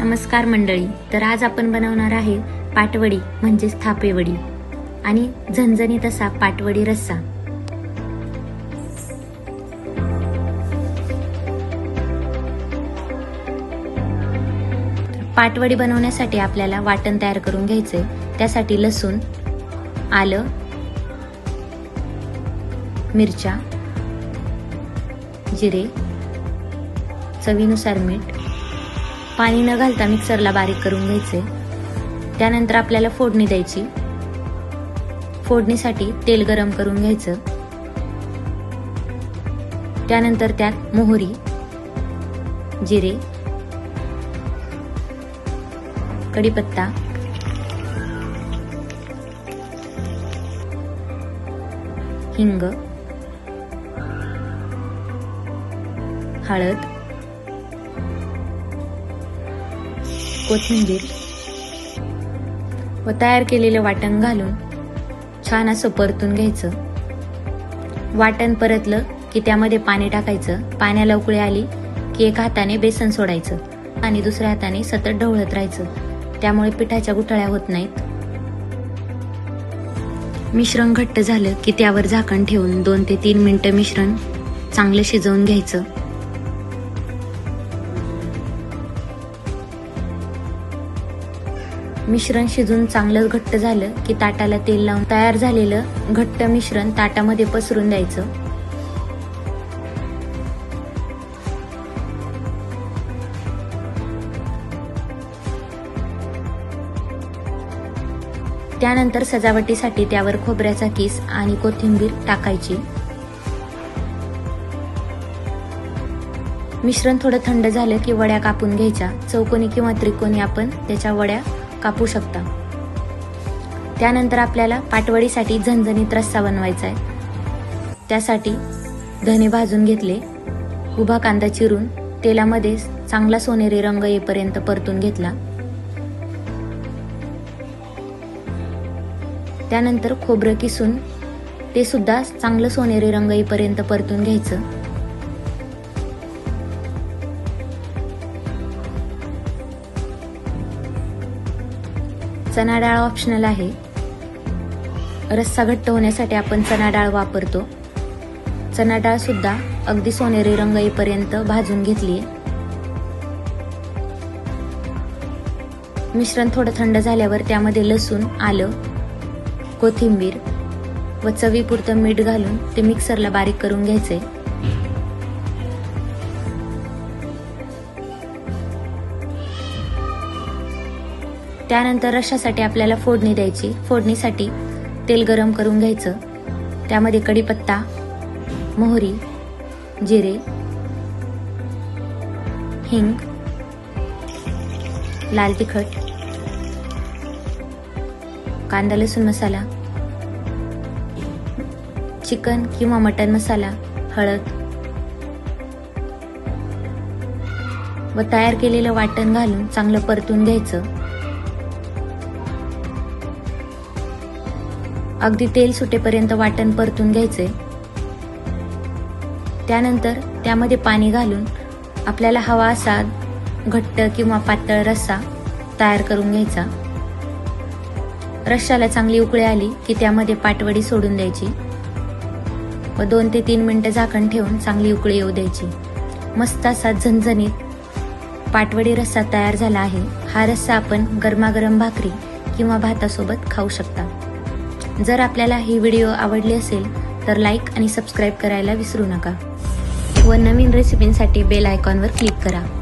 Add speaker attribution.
Speaker 1: नमस्कार मंडळी तर आज आपण बनवणार आहे पाटवडी म्हणजेच थापेवडी आणि झणझणीत असा पाटवडी रस्सा. पाटवडी बनवण्यासाठी आपल्याला वाटण तयार करून घ्यायचंय. त्यासाठी लसूण आलं मिरच्या जिरे चवीनुसार मीठ पाणी न घालता मिक्सरला बारीक करून घ्यायचे. त्यानंतर आपल्याला फोडणी द्यायची. फोडणीसाठी तेल गरम करून घ्यायचं. त्यानंतर त्यात मोहरी जिरे कढीपत्ता हिंग हळद कोथिंबीर व तयार केलेलं वाटण घालून छान असं परतून घ्यायचं. वाटण परतलं की त्यामध्ये पाणी टाकायचं. पाण्याला उकळी आली की एका हाताने बेसन सोडायचं आणि दुसऱ्या हाताने सतत ढवळत राहायचं. त्यामुळे पिठाच्या गुठळ्या होत नाहीत. मिश्रण घट्ट झालं की त्यावर झाकण ठेवून दोन ते तीन मिनिटं मिश्रण चांगलं शिजवून घ्यायचं. मिश्रण शिजून चांगलं घट्ट झालं की ताटाला तेल लावून तयार झालेलं घट्ट मिश्रण ताटामध्ये पसरून द्यायचं. त्यानंतर सजावटीसाठी त्यावर खोबऱ्याचा किस आणि कोथिंबीर टाकायची. मिश्रण थोडं थंड झालं की वड्या कापून घ्यायच्या. चौकोनी किंवा त्रिकोणी आपण त्याच्या वड्या कापू शकता. त्यानंतर आपल्याला पाटवडीसाठी झणझणीत रस्सा बनवायचा आहे. त्यासाठी धने भाजून घेतले. उभा कांदा चिरून तेलामध्ये चांगला सोनेरी रंग येईपर्यंत परतून घेतला. त्यानंतर खोबरं किसून ते सुद्धा चांगलं सोनेरी रंग येईपर्यंत परतून घ्यायचं. चणा डाळ ऑप्शनल आहे. रस्सा घट्ट होण्यासाठी आपण चणा डाळ वापरतो. चणा डाळ सुद्धा अगदी सोनेरी रंग येईपर्यंत भाजून घेतली मिश्रण थोडं थंड झाल्यावर त्यामध्ये लसूण आलं कोथिंबीर व चवीपुरतं मीठ घालून ते मिक्सरला बारीक करून घ्यायचे त्यानंतर रशासाठी आपल्याला फोडणी द्यायची. फोडणीसाठी तेल गरम करून घ्यायचं. त्यामध्ये कढीपत्ता मोहरी जिरे हिंग लाल तिखट कांदा लसूण मसाला चिकन किंवा मटन मसाला हळद व तयार केलेलं वाटण घालून चांगलं परतून घ्यायचं. अगदी तेल सुटेपर्यंत वाटण परतून घ्यायचे. त्यानंतर त्यामध्ये पाणी घालून आपल्याला हवा असा घट्ट किंवा पातळ रस्सा तयार करून घ्यायचा. रश्शाला चांगली उकळी आली की त्यामध्ये पाटवडी सोडून द्यायची. व दोन ते तीन मिनिटं झाकण ठेवून चांगली उकळी येऊ द्यायची. मस्त असा झणझणीत पाटवडी रस्सा तयार झाला आहे. हा रस्सा आपण गरमागरम भाकरी किंवा भातासोबत खाऊ शकता. जर आपल्याला ही व्हिडिओ आवडली असेल तर लाईक आणि सबस्क्राईब करायला विसरू नका. व नवीन रेसिपींसाठी बेल आयकॉनवर क्लिक करा.